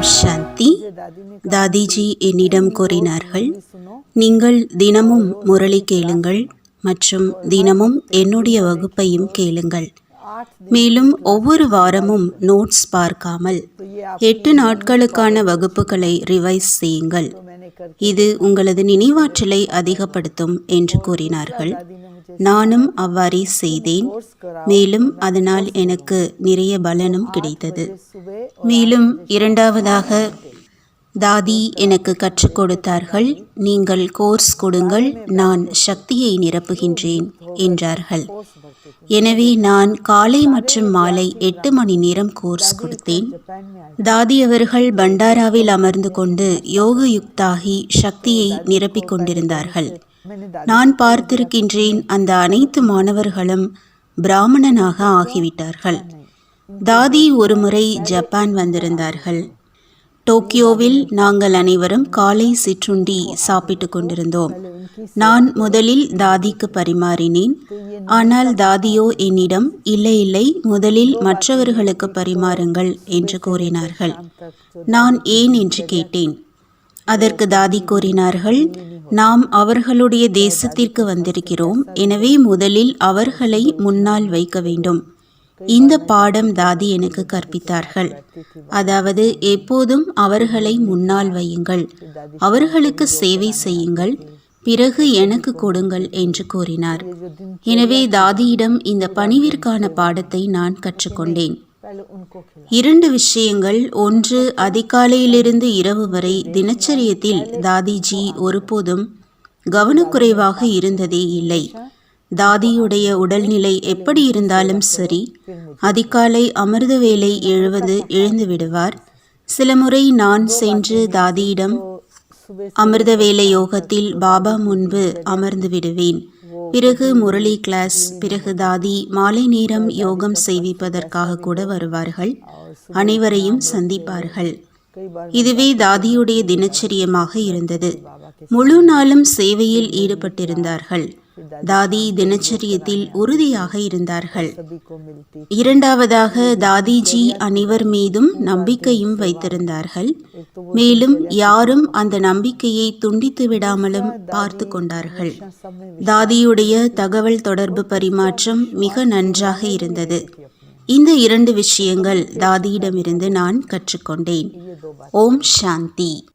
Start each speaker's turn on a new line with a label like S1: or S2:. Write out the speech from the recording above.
S1: ஓம் சாந்தி. தாதிஜி என்னிடம் கூறினார்கள் நீங்கள் தினமும் முரளி கேளுங்கள் மற்றும் தினமும் என்னுடைய வகுப்பையும் கேளுங்கள். மேலும் ஒவ்வொரு வாரமும் நோட்ஸ் பார்க்காமல் எட்டு நாட்களுக்கான வகுப்புகளை ரிவைஸ் செய்யுங்கள். இது உங்களது நினைவாற்றலை அதிகப்படுத்தும் என்று கூறினார்கள். நானும் அவ்வாறே செய்தேன். மேலும் அதனால் எனக்கு நிறைய பலனும் கிடைத்தது. மேலும் இரண்டாவதாக தாதி எனக்கு கற்றுக் கொடுத்தார்கள். நீங்கள் கோர்ஸ் கொடுங்கள். நான் சக்தியை நிரப்புகின்றேன் என்றார்கள். எனவே நான் காலை மற்றும் மாலை எட்டு மணி நேரம் கோர்ஸ் கொடுத்தேன். தாதி அவர்கள் பண்டாராவில் அமர்ந்து கொண்டு யோக யுக்தாகி சக்தியை நிரப்பிக் கொண்டிருந்தார்கள். நான் பார்த்திருக்கின்றேன் அந்த அனைத்து மாணவர்களும் பிராமணனாக ஆகிவிட்டார்கள். தாதி ஒருமுறை ஜப்பான் வந்திருந்தார்கள். டோக்கியோவில் நாங்கள் அனைவரும் காலை சிற்றுண்டி சாப்பிட்டுக் கொண்டிருந்தோம். நான் முதலில் தாதிக்கு பரிமாறினேன். ஆனால் தாதியோ என்னிடம் இல்லை இல்லை முதலில் மற்றவர்களுக்கு பரிமாறுங்கள் என்று கூறினார்கள். நான் ஏன் என்று கேட்டேன். அதற்கு தாதி கூறினார்கள் நாம் அவர்களுடைய தேசத்திற்கு வந்திருக்கிறோம். எனவே முதலில் அவர்களை முன்னால் வைக்க வேண்டும். இந்த பாடம் தாதி எனக்கு கற்பித்தார்கள். அதாவது எப்போதும் அவர்களை முன்னால் வையுங்கள். அவர்களுக்கு சேவை செய்யுங்கள். பிறகு எனக்கு கொடுங்கள் என்று கூறினார். எனவே தாதியிடம் இந்த பணிவிற்கான பாடத்தை நான் கற்றுக்கொண்டேன். இரண்டு விஷயங்கள். ஒன்று அதிகாலையிலிருந்து இரவு வரை தினச்சரியத்தில் தாதிஜி ஒருபோதும் கவனக்குறைவாக இருந்ததே இல்லை. தாதியுடைய உடல்நிலை எப்படி இருந்தாலும் சரி அதிகாலை அமிர்த வேலை எழுவது எழுந்து விடுவார். சில முறை நான் சென்று தாதியிடம் அமிர்த வேலை யோகத்தில் பாபா முன்பு அமர்ந்து விடுவேன். பிறகு முரளி கிளாஸ் பிறகு தாதி மாலை நேரம் யோகம் செய்விப்பதற்காக கூட வருவார்கள். அனைவரையும் சந்திப்பார்கள். இதுவே தாதியுடைய தினச்சரியமாக இருந்தது. முழு நாளும் சேவையில் ஈடுபட்டிருந்தார்கள். தாதி தினச்சரியத்தில் உறுதியாக இருந்தார்கள். இரண்டாவதாக தாதிஜி அனைவர் மீதும் நம்பிக்கையும் வைத்திருந்தார்கள். மேலும் யாரும் அந்த நம்பிக்கையை துண்டித்து விடாமலும் பார்த்து கொண்டார்கள். தாதியுடைய தகவல் தொடர்பு பரிமாற்றம் மிக நன்றாக இருந்தது. இந்த இரண்டு விஷயங்கள் தாதியிடமிருந்து நான் கற்றுக்கொண்டேன். ஓம் சாந்தி.